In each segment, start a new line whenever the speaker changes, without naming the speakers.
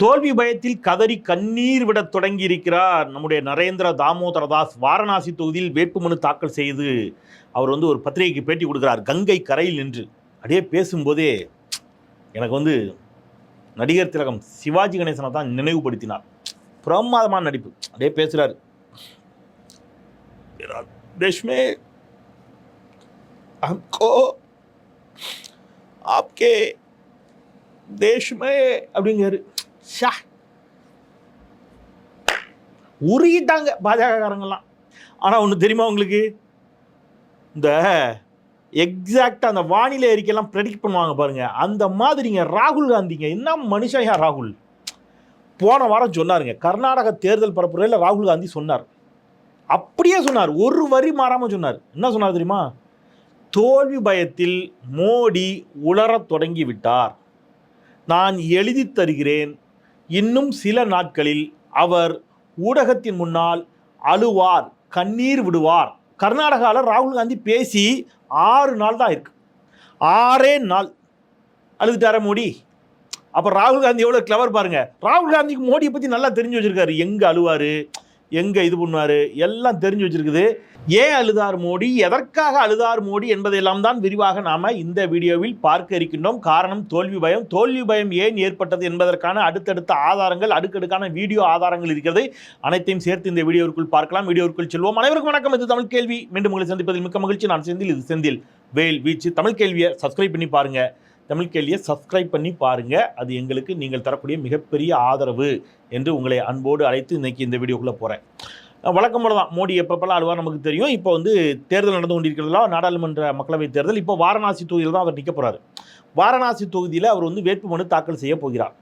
தோல்வி பயத்தில் கதறி கண்ணீர் விடத் தொடங்கி இருக்கிறார் நம்முடைய நரேந்திர தாமோதர தாஸ் வாரணாசி தொகுதியில் வேட்புமனு தாக்கல் செய்து அவர் வந்து ஒரு பத்திரிகைக்கு பேட்டி கொடுக்கிறார் கங்கை கரையில் நின்று அப்படியே பேசும்போதே எனக்கு வந்து நடிகர் திலகம் சிவாஜி கணேசனை தான் நினைவுபடுத்தினார் பிரமாதமான நடிப்பு அப்படியே பேசுறாரு देश में हमको आपके देश में அப்படிங்கிறாரு ஷா உருகிட்டாங்க பாஜகக்காரங்கெல்லாம். ஆனால் ஒன்று தெரியுமா உங்களுக்கு? இந்த எக்ஸாக்டாக அந்த வானிலை அறிக்கையெல்லாம் ப்ரெடிக்ட் பண்ணுவாங்க பாருங்கள் அந்த மாதிரிங்க ராகுல் காந்திங்க. என்ன மனுஷன் ராகுல்? போன வாரம் சொன்னாருங்க. கர்நாடக தேர்தல் பரப்புரையில் ராகுல் காந்தி சொன்னார். அப்படியே சொன்னார். ஒரு வரி மாறாமல் சொன்னார். என்ன சொன்னார் தெரியுமா? தோல்வி பயத்தில் மோடி உளரத் தொடங்கி விட்டார். நான் எழுதி தருகிறேன். இன்னும் சில நாட்களில் அவர் ஊடகத்தின் முன்னால் அழுவார் கண்ணீர் விடுவார். கர்நாடகாவில் ராகுல் காந்தி பேசி ஆறு நாள் தான் இருக்கு. ஆறே நாள். அழுதுட்டார மோடி? அப்போ ராகுல் காந்தி எவ்வளோ கிளவர் பாருங்கள் ராகுல் காந்திக்கு மோடியை பற்றி நல்லா தெரிஞ்சு வச்சுருக்காரு. எங்கே அழுவார்? எங்கே இது பண்ணுவார் எல்லாம் தெரிஞ்சு வச்சிருக்குது. ஏன் அழுதார் மோடி? எதற்காக அழுதார் மோடி என்பதையெல்லாம் தான் விரிவாக நாம் இந்த வீடியோவில் பார்க்க இருக்கின்றோம். காரணம் தோல்வி பயம். தோல்வி பயம் ஏன் ஏற்பட்டது என்பதற்கான அடுத்தடுத்த ஆதாரங்கள் அடுக்கடுக்கான வீடியோ ஆதாரங்கள் இருக்கிறது. அனைத்தையும் சேர்த்து இந்த வீடியோவிற்குள் பார்க்கலாம். வீடியோவிற்குள் செல்வோம். அனைவருக்கும் வணக்கம். இது தமிழ் கேள்வி. மீண்டும் உங்களை சந்திப்பதில் மிக்க மகிழ்ச்சி. நான் செந்தில் இது செந்தில். வேல் வீச்சு தமிழ் கேள்வியை சப்ஸ்கிரைப் பண்ணி பாருங்கள் தமிழ் கேள்வியை சப்ஸ்கிரைப் பண்ணி பாருங்கள் அது எங்களுக்கு நீங்கள் தரக்கூடிய மிகப்பெரிய ஆதரவு என்று உங்களை அன்போடு அழைத்து இன்றைக்கி இந்த வீடியோக்குள்ளே போகிறேன் வழக்கம் போல தான் மோடி எப்பப்பெல்லாம் அழுவார் நமக்கு தெரியும். இப்போ வந்து தேர்தல் நடந்து கொண்டிருக்கிறதுல நாடாளுமன்ற மக்களவைத் தேர்தல். இப்போ வாரணாசி தொகுதியில் தான் அவர் நிற்க போகிறாரு வாரணாசி தொகுதியில் அவர் வந்து வேட்புமனு தாக்கல் செய்ய போகிறார்.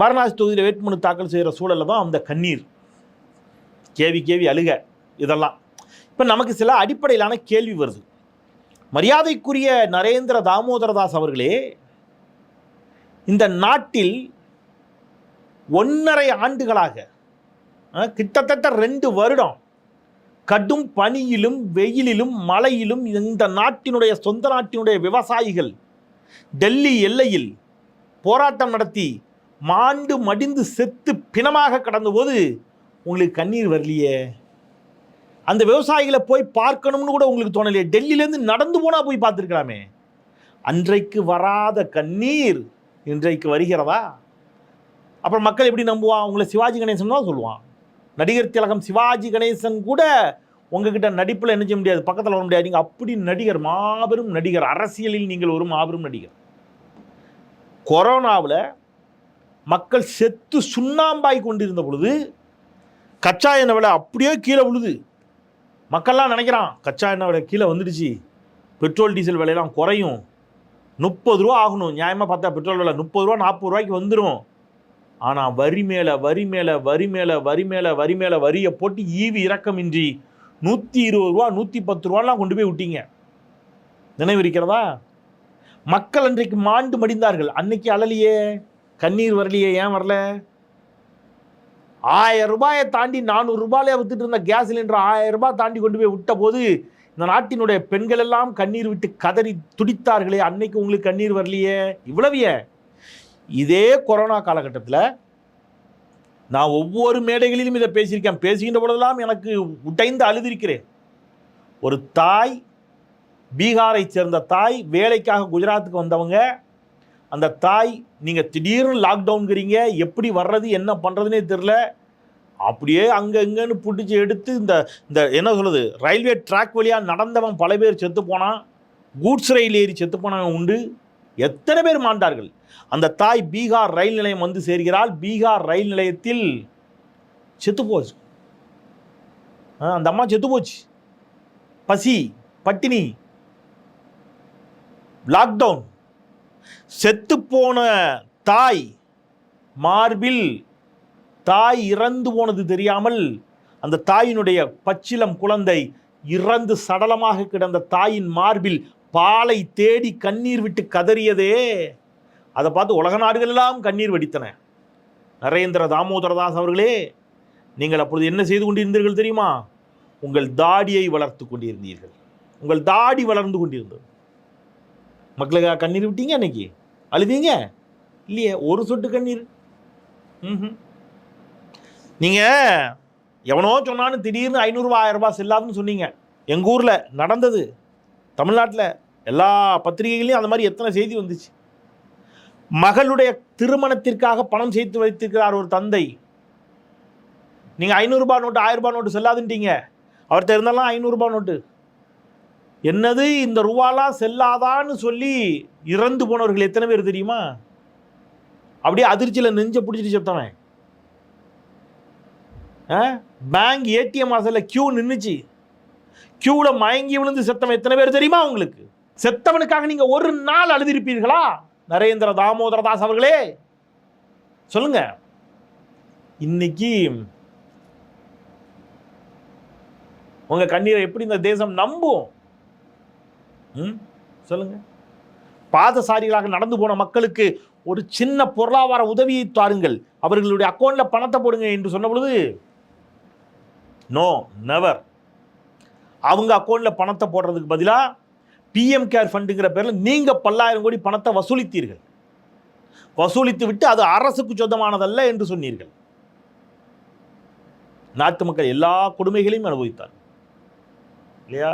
வாரணாசி தொகுதியில் வேட்புமனு தாக்கல் செய்கிற சூழலில் தான் அந்த கண்ணீர். கேவி கேவி அழுக இதெல்லாம். இப்போ நமக்கு சில அடிப்படையிலான கேள்வி வருது. மரியாதைக்குரிய நரேந்திர தாமோதரதாஸ் அவர்களே இந்த நாட்டில் ஒன்றரை ஆண்டுகளாக கிட்டத்தட்ட ரெண்டு வருடம் கடும் பனியிலும் வெயிலிலும் மழையிலும் இந்த நாட்டினுடைய சொந்த நாட்டினுடைய விவசாயிகள் டெல்லி எல்லையில் போராட்டம் நடத்தி மாண்டு மடிந்து செத்து பிணமாக கடந்தபோது உங்களுக்கு கண்ணீர் வரலையே? அந்த விவசாயிகளை போய் பார்க்கணும்னு கூட உங்களுக்கு தோணலையே? டெல்லியிலேருந்து நடந்து போனால் போய் பார்த்துருக்கலாமே. அன்றைக்கு வராத கண்ணீர் இன்றைக்கு வருகிறதா? அப்புறம் மக்கள் எப்படி நம்புவான் உங்களை சிவாஜி கணேசன் தான் சொல்லுவான். நடிகர் திலகம் சிவாஜி கணேசன் கூட உங்ககிட்ட நடிப்பில் என்ன செய்ய முடியாது பக்கத்தில் வர முடியாது. நீங்கள் அப்படி நடிகர் மாபெரும் நடிகர். அரசியலில் நீங்கள் ஒரு மாபெரும் நடிகர். கொரோனாவில் மக்கள் செத்து சுண்ணாம்பாய் கொண்டிருந்த பொழுது கச்சா எண்ணெய் விலை அப்படியே கீழே விழுது. மக்கள்லாம் நினைக்கிறான் கச்சா எண்ணெய் விலை கீழே வந்துடுச்சு. பெட்ரோல் டீசல் விலையெல்லாம் குறையும். முப்பது ரூபா ஆகணும். நியாயமாக பார்த்தா பெட்ரோல் விலை முப்பது ரூபா நாற்பது ரூபாய்க்கு வந்துடும் ஆனால் வரி மேலே வரி மேலே வரி மேலே வரி மேலே வரி மேலே வரியை போட்டு ஈவி இறக்கமின்றி நூற்றி இருபது ரூபா நூற்றி பத்து ரூபாலாம் கொண்டு போய் விட்டீங்க. நினைவு இருக்கிறதா மக்கள் அன்றைக்கு மாண்டு மடிந்தார்கள். அன்னைக்கு அழலியே கண்ணீர் வரலையே ஏன் வரல? ஆயிரம் ரூபாயை தாண்டி நானூறு ரூபாயிலே வித்துட்டு இருந்த கேஸ் சிலிண்டர் ஆயிரம் ரூபாய் தாண்டி கொண்டு போய் விட்ட போது இந்த நாட்டினுடைய பெண்கள் எல்லாம் கண்ணீர் விட்டு கதறி துடித்தார்களே அன்னைக்கு உங்களுக்கு கண்ணீர் வரலையே? இவ்வளவு ஏன் இதே கொரோனா காலகட்டத்தில் நான் ஒவ்வொரு மேடைகளிலும் இதை பேசியிருக்கேன். பேசுகின்ற பொழுதெல்லாம் எனக்கு உடைந்து அழுதிருக்கிறேன். ஒரு தாய் பீகாரை சேர்ந்த தாய் வேலைக்காக குஜராத்துக்கு வந்தவங்க அந்த தாய் நீங்கள் திடீர்னு லாக்டவுன்கிறீங்க எப்படி வர்றது என்ன பண்ணுறதுனே தெரில அப்படியே அங்கே இங்கேன்னு பிடிச்சி எடுத்து இந்த இந்த என்ன சொல்லுது ரயில்வே ட்ராக் வழியாக நடந்தவன் பல பேர் செத்து போனான் கூட்ஸ் ரயில் ஏறி செத்து போனவன் உண்டு. எத்தனை பேர் மாண்டார்கள்? அந்த தாய் பீகார் ரயில் நிலையம் வந்து சேர்கிறாள். பீகார் ரயில் நிலையத்தில் செத்து போச்சு. அந்த அம்மா செத்து போச்சு. பசி பட்டினி லாக்டவுன் செத்து போன தாய் மார்பில் தாய் இறந்து போனது தெரியாமல் அந்த தாயினுடைய பச்சிலம் குழந்தை இறந்து சடலமாக கிடந்த தாயின் மார்பில் பாலை தேடி கண்ணீர் விட்டு கதறியதே. அதை பார்த்து உலக நாடுகள் எல்லாம் கண்ணீர் வடித்தன. நரேந்திர தாமோதரதாஸ் அவர்களே நீங்கள் அப்பொழுது என்ன செய்து கொண்டிருந்தீர்கள் தெரியுமா? உங்கள் தாடியை வளர்த்து கொண்டிருந்தீர்கள். உங்கள் தாடி வளர்ந்து கொண்டிருந்தது. மக்களுக்காக கண்ணீர் விட்டீங்க அன்னைக்கு? அழுதீங்க? இல்லையே ஒரு சொட்டு கண்ணீர். ம் நீங்கள் எவனோ சொன்னான்னு திடீர்னு ஐநூறுரூவா ஆயிரம் ரூபாய் செல்லாதுன்னு சொன்னீங்க. எங்கள் ஊரில் நடந்தது. தமிழ்நாட்டில் எல்லா பத்திரிகைகளையும் அந்த மாதிரி எத்தனை செய்தி வந்துச்சு. மகளுடைய திருமணத்திற்காக பணம் சேர்த்து வைத்திருக்கிறார் ஒரு தந்தை. நீங்கள் ஐநூறுரூபா நோட்டு ஆயிரரூபா நோட்டு செல்லாதுன்ட்டீங்க. அவர்கிட்ட இருந்தாலும் ஐநூறுரூபா நோட்டு. என்னது இந்த ரூபாலாம் செல்லாதான்னு சொல்லி இறந்து போனவர்கள் எத்தனை பேர் தெரியுமா? அப்படியே அதிர்ச்சியில் நெஞ்ச பிடிச்சிட்டு செப்தவன் பேங்க் ஏடிஎம் வாசல்ல கியூ நின்றுச்சு கியூவில் மயங்கி விழுந்து செத்தவன் எத்தனை பேர் தெரியுமா உங்களுக்கு? செத்தவனுக்காக நீங்கள் ஒரு நாள் அழுதிருப்பீர்களா? நரேந்திர தாமோதர தாஸ் அவர்களே. சொல்லுங்க. இன்னைக்கு உங்க கண்ணீரை எப்படி இந்த தேசம் நம்பும்? ம்? சொல்லுங்க. பாதசாரிகளாக நடந்து போன மக்களுக்கு ஒரு சின்ன பொருளாதார உதவியை தாருங்கள். அவர்களுடைய அக்கௌண்ட்ல பணத்தை போடுங்க என்று சொன்ன பொழுது நோ நெவர் அவங்க அக்கௌண்ட்டில் பணத்தை போடுறதுக்கு பதிலாக பிஎம் கேர் ஃபண்டுங்கிற பேரில் நீங்கள் பல்லாயிரம் கோடி பணத்தை வசூலித்தீர்கள். வசூலித்து விட்டு அது அரசுக்கு சொந்தமானதல்ல என்று சொன்னீர்கள். நாட்டு மக்கள் எல்லா கொடுமைகளையும் அனுபவித்தார் இல்லையா?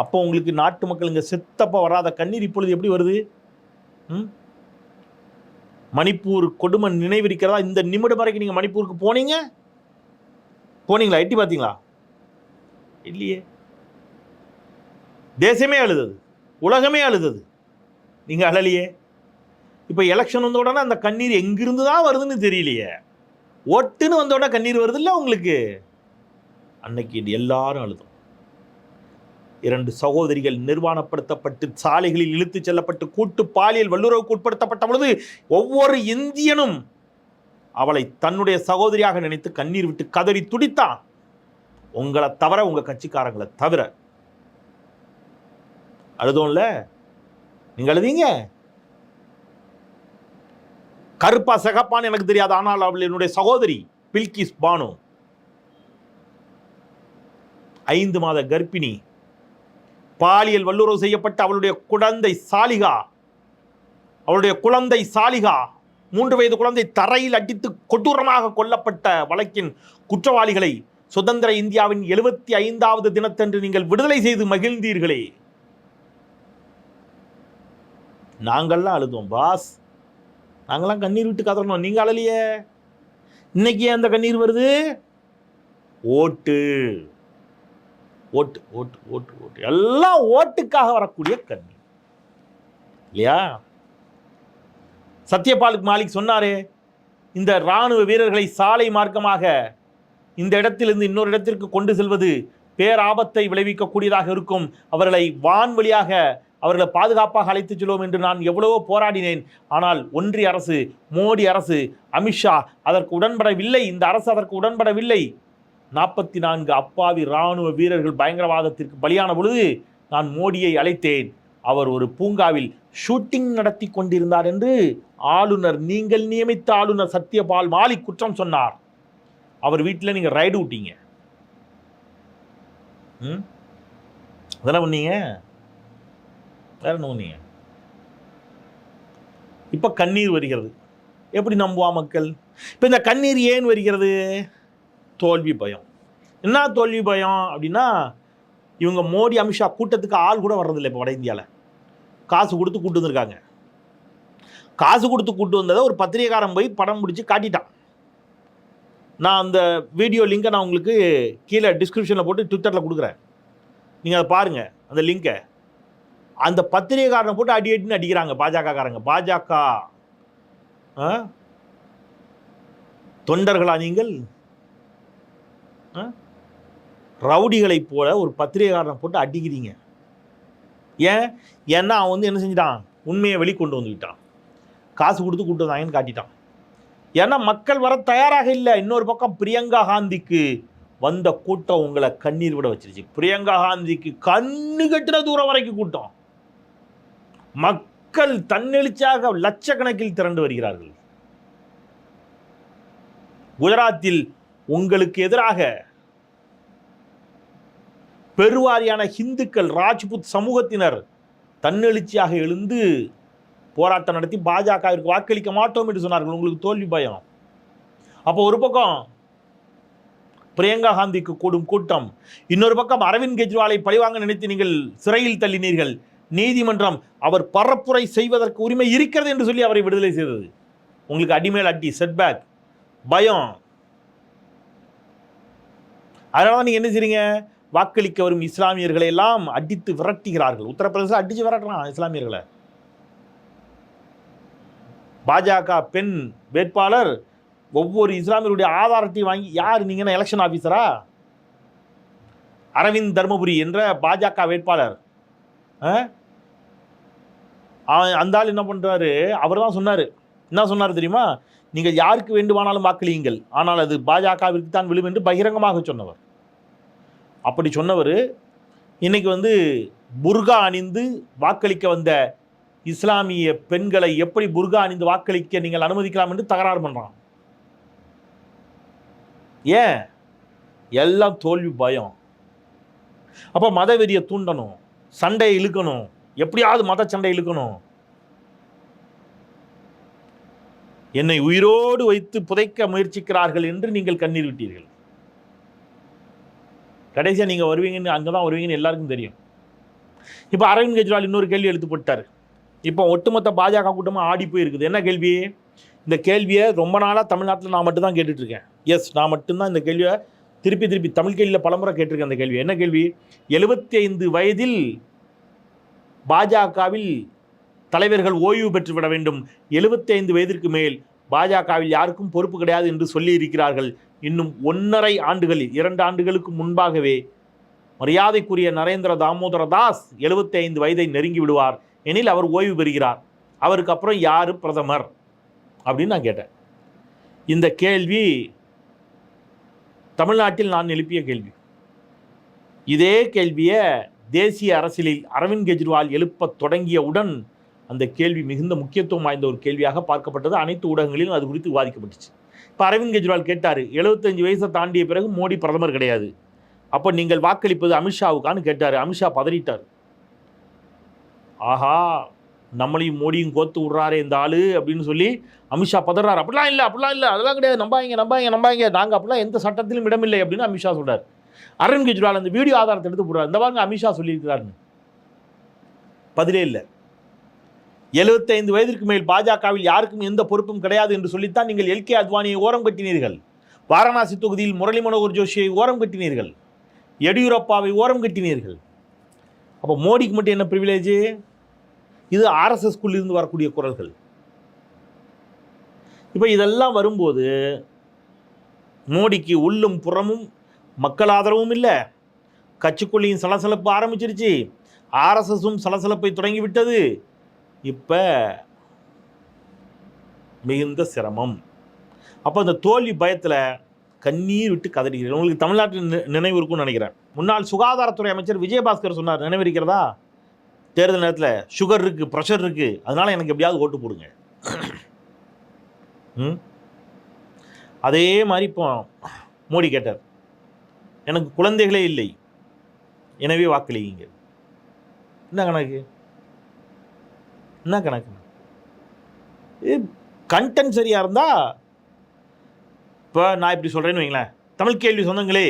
அப்போ உங்களுக்கு நாட்டு மக்கள் இங்கே செத்தப்போ வராத கண்ணீர் இப்பொழுது எப்படி வருது? ம்? மணிப்பூர் கொடுமை நினைவிருக்கிறதா? இந்த நிமிடம் வரைக்கும் நீங்கள் மணிப்பூருக்கு போனீங்க? போனீங்களா? எட்டி பார்த்தீங்களா? இல்லையே. தேசமே அழுதது. உலகமே அழுதது. நீங்கள் அழலையே. இப்போ எலெக்ஷன் வந்த உடனே அந்த கண்ணீர் எங்கிருந்து தான் வருதுன்னு தெரியலையே. ஒட்டுன்னு வந்த உடனே கண்ணீர் வருது இல்லை உங்களுக்கு? அன்னைக்கு இது எல்லாரும் அழுதும். இரண்டு சகோதரிகள் நிர்வாணப்படுத்தப்பட்டு சாலைகளில் இழுத்துச் செல்லப்பட்டு கூட்டு பாலியல் வல்லுறவுக்கு உட்படுத்தப்பட்ட பொழுது ஒவ்வொரு இந்தியனும் அவளை தன்னுடைய சகோதரியாக நினைத்து கண்ணீர் விட்டு கதறி துடித்தான். உங்களை தவிர உங்கள் கட்சிக்காரங்களை தவிர. அழுதோம்ல நீங்கள் எழுதிங்க கருப்பா சகப்பான்னு எனக்கு தெரியாது. ஆனால் அவள் என்னுடைய சகோதரி பில்கிஸ் பானு. ஐந்து மாத கர்ப்பிணி. பாலியல் வல்லுறவு செய்யப்பட்ட அவளுடைய குழந்தை சாலிகா. அவளுடைய குழந்தை சாலிகா. மூன்று வயது குழந்தை தரையில் அடித்து கொடூரமாக கொல்லப்பட்ட வழக்கின் குற்றவாளிகளை சுதந்திர இந்தியாவின் எழுபத்தி ஐந்தாவது தினத்தன்று நீங்கள் விடுதலை செய்து மகிழ்ந்தீர்களே. நாங்கள்லாம் அழுதோம் பாஸ் நாங்களாம் கண்ணீர் விட்டு கதறணும். நீங்கள் அழலையே. இன்னைக்கு அந்த கண்ணீர் வருது? ஓட்டு. ஓட்டு ஓட்டு ஓட்டு ஓட்டு. எல்லாம் ஓட்டுக்காக வரக்கூடிய கண்ணீர். இல்லையா? சத்யபாலுக்கு மாலிக் சொன்னாரே இந்த இராணுவ வீரர்களை சாலை மார்க்கமாக இந்த இடத்திலிருந்து இன்னொரு இடத்திற்கு கொண்டு செல்வது பேராபத்தை விளைவிக்கக்கூடியதாக இருக்கும். அவர்களை வான்வழியாக அவர்களை பாதுகாப்பாக அழைத்துச் செல்வோம் என்று நான் எவ்வளவோ போராடினேன். ஆனால் ஒன்றிய அரசு மோடி அரசு அமித்ஷா அதற்கு உடன்படவில்லை. இந்த அரசு அதற்கு உடன்படவில்லை. நாற்பத்தி நான்கு அப்பாவி இராணுவ வீரர்கள் பயங்கரவாதத்திற்கு பலியான பொழுது நான் மோடியை அழைத்தேன். அவர் ஒரு பூங்காவில் ஷூட்டிங் நடத்தி கொண்டிருந்தார் என்று ஆளுநர் நீங்கள் நியமித்த ஆளுநர் சத்யபால் மாலிக் குற்றம் சொன்னார். அவர் வீட்டில் நீங்கள் ரைடு விட்டீங்க ம்? அதெல்லாம் பண்ணீங்க வேற என்ன பண்ணீங்க இப்போ கண்ணீர் வருகிறது. எப்படி நம்புவா மக்கள்? இப்போ இந்த கண்ணீர் ஏன் வருகிறது? தோல்வி பயம். என்ன தோல்வி பயம் அப்படின்னா இவங்க மோடி அமித்ஷா கூட்டத்துக்கு ஆள் கூட வர்றதில்லை இப்போ வட இந்தியாவில் காசு கொடுத்து கூட்டு வந்திருக்காங்க. காசு கொடுத்து கூட்டு வந்ததை ஒரு பத்திரிகைக்காரன் போய் படம் பிடிச்சி காட்டிட்டான். நான் அந்த வீடியோ லிங்கை நான் உங்களுக்கு கீழே டிஸ்கிரிப்ஷனில் போட்டு ட்விட்டரில் கொடுக்குறேன். நீங்கள் அதை பாருங்கள் அந்த லிங்கை அந்த பத்திரிகைக்காரனை போட்டு அடி அடின்னு அடிக்கிறாங்க பாஜகக்காரங்க. பாஜக ஆ? தொண்டர்களா நீங்கள்? ஆ? ரவுடிகளைப் போல ஒரு பத்திரிகைக்காரனை போட்டு அடிக்கிறீங்க. ஏன்? ஏன்னா அவன் வந்து என்ன செஞ்சிட்டான்? உண்மையை வெளிக்கொண்டு வந்துவிட்டான் காசு கொடுத்து கூட்டு வந்தாங்கன்னு காட்டிட்டான். ஏன்னா மக்கள் வர தயாராக இல்லை. இன்னொரு பக்கம் பிரியங்கா காந்திக்கு வந்த கூட்டம் உங்களை கண்ணீர் விட வச்சிருச்சு. பிரியங்கா காந்திக்கு கண்ணு கட்டுற தூரம் வரைக்கும் கூட்டம். மக்கள் தன்னெழுச்சியாக லட்சக்கணக்கில் திரண்டு வருகிறார்கள். குஜராத்தில் உங்களுக்கு எதிராக பெருவாரியான இந்துக்கள் ராஜ்புத் சமூகத்தினர் தன்னெழுச்சியாக எழுந்து போராட்டம் நடத்தி பாஜகவிற்கு வாக்களிக்க மாட்டோம் என்று சொன்னார்கள். உங்களுக்கு தோல்வி பயம். அப்போ ஒரு பக்கம் பிரியங்கா காந்திக்கு கூடும் கூட்டம் இன்னொரு பக்கம் அரவிந்த் கெஜ்ரிவாலை பழிவாங்க நினைத்து நீங்கள் சிறையில் தள்ளினீர்கள். நீதிமன்றம் அவர் பரப்புரை செய்வதற்கு உரிமை இருக்கிறது என்று சொல்லி அவரை விடுதலை செய்தது. உங்களுக்கு அடிமேல் அடி செட்பேக் பயம். அதனால தான் நீங்கள் என்ன செய்றீங்க? வாக்களிக்க வரும் இஸ்லாமியர்களை எல்லாம் அடித்து விரட்டுகிறார்கள். உத்தரப்பிரதேசம் அடித்து விரட்டுறான் இஸ்லாமியர்களை. பாஜக பெண் வேட்பாளர் ஒவ்வொரு இஸ்லாமியருடைய ஆதாரத்தையும் வாங்கி யார் நீங்கன்னா எலெக்ஷன் ஆஃபீஸரா அரவிந்த் தர்மபுரி என்ற பாஜக வேட்பாளர். ஆ? அவன் அந்த ஆள் என்ன பண்ணுறாரு அவர் தான் சொன்னார். என்ன சொன்னார் தெரியுமா? நீங்கள் யாருக்கு வேண்டுமானாலும் வாக்களியுங்கள். ஆனால் அது பாஜகவிற்கு தான் விழும் என்று பகிரங்கமாக சொன்னவர். அப்படி சொன்னவர் இன்றைக்கி வந்து புர்கா அணிந்து வாக்களிக்க வந்த இஸ்லாமிய பெண்களை எப்படி புர்கா அணிந்து வாக்களிக்க நீங்கள் அனுமதிக்கலாம் என்று தகராறு பண்ணுறான் ஏன்? எல்லாம் தோல்வி பயம். அப்போ மதவெறியை தூண்டணும் சண்டையை இழுக்கணும் எப்படியாவது மத சண்டை இழுக்கணும். என்னை உயிரோடு வைத்து புதைக்க முயற்சிக்கிறார்கள் என்று நீங்கள் கண்ணீர் விட்டீர்கள். கடைசியாக நீங்கள் வருவீங்கன்னு அங்கே தான் வருவீங்கன்னு எல்லாருக்கும் தெரியும். இப்போ அரவிந்த் கெஜ்ரிவால் இன்னொரு கேள்வி எழுத்துப்பட்டார் இப்போ ஒட்டுமொத்த பாஜக கூட்டமாக ஆடி போயிருக்குது. என்ன கேள்வி? இந்த கேள்வியை ரொம்ப நாளாக தமிழ்நாட்டில் நான் மட்டும்தான் கேட்டுட்ருக்கேன். எஸ் நான் மட்டும்தான் இந்த கேள்வியை திருப்பி திருப்பி தமிழ் கேள்வியில் பலமுறை கேட்டிருக்கேன் அந்த கேள்வி என்ன கேள்வி? எழுபத்தி ஐந்து வயதில் பாஜகவில் தலைவர்கள் ஓய்வு பெற்று விட வேண்டும். எழுபத்தி ஐந்து வயதிற்கு மேல் பாஜகவில் யாருக்கும் பொறுப்பு கிடையாது என்று சொல்லி இருக்கிறார்கள். இன்னும் ஒன்றரை ஆண்டுகளில் இரண்டு ஆண்டுகளுக்கு முன்பாகவே மரியாதைக்குரிய நரேந்திர தாமோதர தாஸ் எழுபத்தி ஐந்து வயதை நெருங்கி விடுவார். எனில் அவர் ஓய்வு பெறுகிறார். அவருக்கு அப்புறம் யார் பிரதமர்? அப்படின்னு நான் கேட்டேன். இந்த கேள்வி தமிழ்நாட்டில் நான் எழுப்பிய கேள்வி. இதே கேள்வியை தேசிய அரசியலில் அரவிந்த் கெஜ்ரிவால் எழுப்பத் தொடங்கியவுடன் அந்த கேள்வி மிகுந்த முக்கியத்துவம் வாய்ந்த ஒரு கேள்வியாக பார்க்கப்பட்டது. அனைத்து ஊடகங்களிலும் அது குறித்து விவாதிக்கப்பட்டுச்சு. இப்போ அரவிந்த் கெஜ்ரிவால் கேட்டார் எழுபத்தஞ்சு வயசை தாண்டிய பிறகு மோடி பிரதமர் கிடையாது. அப்போ நீங்கள் வாக்களிப்பது அமித்ஷாவுக்கான்னு கேட்டார். அமித்ஷா பதறிட்டார். ஆஹா நம்மளையும் மோடியும் கோத்து விட்றாரே இந்த ஆளு அப்படின்னு சொல்லி அமித்ஷா பதறாரு. அப்படிலாம் இல்லை அப்படிலாம் இல்லை. அதெல்லாம் கிடையாது. நம்பாங்க நம்பாங்க நம்பாங்க நாங்கள் அப்படிலாம் எந்த சட்டத்திலும் இடமில்லை அப்படின்னு அமித்ஷா சொல்கிறார் அரவிந்த் கெஜ்ரிவால் அந்த வீடியோ ஆதாரத்தை எடுத்து போடுறாரு. இந்த பாருங்க அமித்ஷா சொல்லியிருக்கிறாருன்னு. பதிலே இல்லை. எழுபத்தைந்து வயதிற்கு மேல் பாஜகவில் யாருக்கும் எந்த பொறுப்பும் கிடையாது என்று சொல்லித்தான் நீங்கள் எல்கே அத்வானியை ஓரம் கட்டினீர்கள். வாரணாசி தொகுதியில் முரளி மனோகர் ஜோஷியை ஓரம் கட்டினீர்கள். எடியூரப்பாவை ஓரம் கட்டினீர்கள். அப்போ மோடிக்கு மட்டும் என்ன ப்ரிவிலேஜ் இது ஆர்எஸ்எஸ்குள்ளிருந்து வரக்கூடிய குரல்கள். இப்போ இதெல்லாம் வரும்போது மோடிக்கு உள்ளும் புறமும் மக்கள் ஆதரவும் இல்லை. கட்சிக்குள்ளியும் சலசலப்பு ஆரம்பிச்சிருச்சு. ஆர்எஸ்எஸும் சலசலப்பை தொடங்கிவிட்டது. இப்போ மிகுந்த சிரமம். அப்போ அந்த தோல்வி பயத்தில் கண்ணீர் விட்டு கதறுகிறேன் உங்களுக்கு தமிழ்நாட்டில் நி- நினைவு இருக்கும்னு நினைக்கிறேன். முன்னாள் சுகாதாரத்துறை அமைச்சர் விஜயபாஸ்கர் சொன்னார் நினைவு இருக்கிறதா? தேர்தல் நேரத்தில் சுகர் இருக்குது ப்ரெஷர் இருக்குது அதனால் எனக்கு எப்படியாவது ஓட்டு போடுங்க. ம்? அதே மாதிரி இப்போ மோடி கேட்டார் எனக்கு குழந்தைகளே இல்லை எனவே வாக்களிங்க என்ன கணக்கு? என்ன கணக்கு? கண்டென்ட் சரியாக இருந்தால் இப்போ நான் இப்படி சொல்கிறேன்னு வைங்களேன் தமிழ் கேள்வி சொந்தங்களே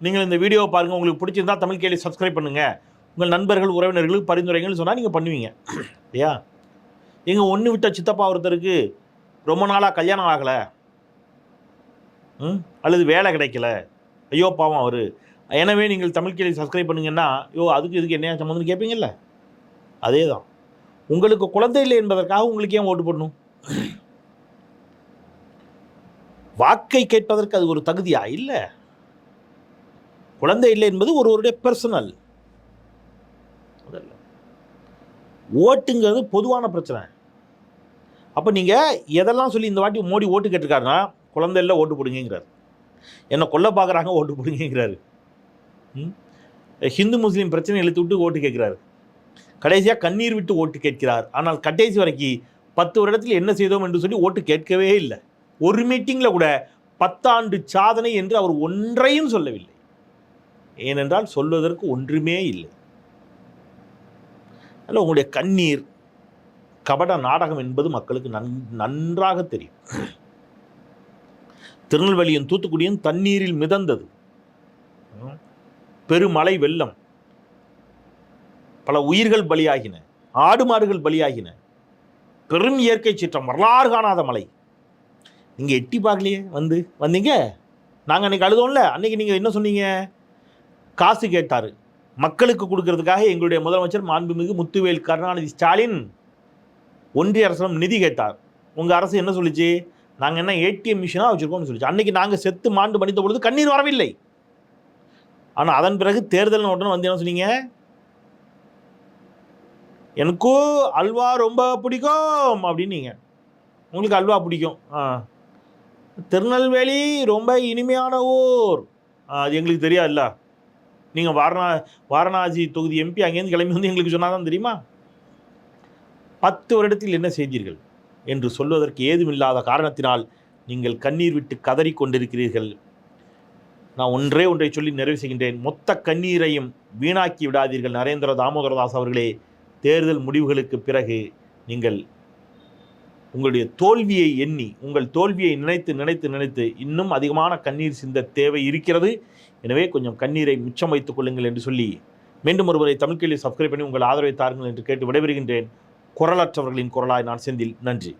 நீங்கள் இந்த வீடியோவை பாருங்கள் உங்களுக்கு பிடிச்சிருந்தா தமிழ் கேள்வி சப்ஸ்கிரைப் பண்ணுங்கள் உங்கள் நண்பர்கள் உறவினர்களுக்கு பரிந்துரைங்கன்னு சொன்னால் நீங்கள் பண்ணுவீங்க. இல்லையா? எங்கள் ஒன்று விட்ட சித்தப்பா ஒருத்தருக்கு ரொம்ப நாளாக கல்யாணம் ஆகலை. ம்? அல்லது வேலை கிடைக்கல. ஐயோ பாவம் அவர். எனவே நீங்கள் தமிழ் கேள்வி சப்ஸ்கிரைப் பண்ணுங்கன்னா ஐயோ அதுக்கு இதுக்கு என்ன சம்மந்தம்னு கேட்பீங்கல்ல அதே தான் உங்களுக்கு குழந்தை இல்லை என்பதற்காக உங்களுக்கு ஏன் ஓட்டு போடணும்? வாக்கை கேட்பதற்கு அது ஒரு தகுதியா? இல்லை. குழந்தை இல்லை என்பது ஒருவருடைய பர்சனல் ஓட்டுங்கிறது பொதுவான பிரச்சனை. அப்போ நீங்கள் எதெல்லாம் சொல்லி இந்த வாட்டி மோடி ஓட்டு கேட்டிருக்காருன்னா குழந்தை இல்லை ஓட்டு போடுங்கிறார் என்னை கொல்ல பார்க்குறாங்க ஓட்டு போடுங்கிறாரு ம்? ஹிந்து முஸ்லீம் பிரச்சனை இழுத்து விட்டு ஓட்டு கேட்குறாரு. கடைசியாக கண்ணீர் விட்டு ஓட்டு கேட்கிறார். ஆனால் கடைசி வரைக்கும் பத்து வருடத்தில் என்ன செய்தோம் என்று சொல்லி ஓட்டு கேட்கவே இல்லை. ஒரு மீட்டிங்கில் கூட பத்தாண்டு சாதனை என்று அவர் ஒன்றையும் சொல்லவில்லை. ஏனென்றால் சொல்வதற்கு ஒன்றுமே இல்லை. அதில் உங்களுடைய கண்ணீர் கபட நாடகம் என்பது மக்களுக்கு நன் நன்றாக தெரியும். திருநெல்வேலியும் தூத்துக்குடியும் தண்ணீரில் மிதந்தது. பெருமழை வெள்ளம். பல உயிர்கள் பலியாகின ஆடு மாடுகள் பலியாகின. பெரும் இயற்கை சீற்றம் வரலாறு காணாத மழை. நீங்கள் எட்டி பார்க்கலையே? வந்து வந்தீங்க? நாங்கள் அன்றைக்கி அழுதோம்ல? அன்றைக்கி நீங்கள் என்ன சொன்னீங்க? காசு கேட்டார். மக்களுக்கு கொடுக்கறதுக்காக எங்களுடைய முதலமைச்சர் மாண்புமிகு முத்துவேல் கருணாநிதி ஸ்டாலின் ஒன்றிய அரசிடம் நிதி கேட்டார். உங்கள் அரசு என்ன சொல்லிச்சு? நாங்கள் என்ன ஏடிஎம் மிஷினாக வச்சுருக்கோம்னு சொல்லிச்சு. அன்றைக்கி நாங்கள் செத்து மாண்டு மடித்த பொழுது கண்ணீர் வரவில்லை. ஆனால் அதன் பிறகு தேர்தல் உடனே வந்து என்ன சொன்னீங்க? எனக்கும் அல்வா ரொம்ப பிடிக்கும் அப்படின்னீங்க. உங்களுக்கு அல்வா பிடிக்கும். ஆ. திருநெல்வேலி ரொம்ப இனிமையான ஊர். அது எங்களுக்கு தெரியாதுல்ல. நீங்கள் வாரணா வாரணாசி தொகுதி எம்பி அங்கேருந்து கிளம்பி வந்து எங்களுக்கு சொன்னாதான் தெரியுமா? பத்து வருடத்தில் என்ன செய்தீர்கள்? என்று சொல்வதற்கு ஏதுமில்லாத காரணத்தினால் நீங்கள் கண்ணீர் விட்டு கதறி கொண்டிருக்கிறீர்கள் நான் ஒன்றே ஒன்றை சொல்லி நிறைவு செய்கின்றேன். மொத்த கண்ணீரையும் வீணாக்கி விடாதீர்கள். நரேந்திர தாமோதரதாஸ் அவர்களே தேர்தல் முடிவுகளுக்கு பிறகு நீங்கள் உங்களுடைய தோல்வியை எண்ணி உங்கள் தோல்வியை நினைத்து நினைத்து நினைத்து இன்னும் அதிகமான கண்ணீர் சிந்த தேவை இருக்கிறது. எனவே கொஞ்சம் கண்ணீரை மிச்சம் வைத்துக் கொள்ளுங்கள் என்று சொல்லி மீண்டும் ஒருவரை தமிழ் கேள்வி சப்ஸ்கிரைப் பண்ணி உங்கள் ஆதரவை தாருங்கள் என்று கேட்டு விடைபெறுகின்றேன். குரலற்றவர்களின் குரலாய் நான் செந்தில். நன்றி.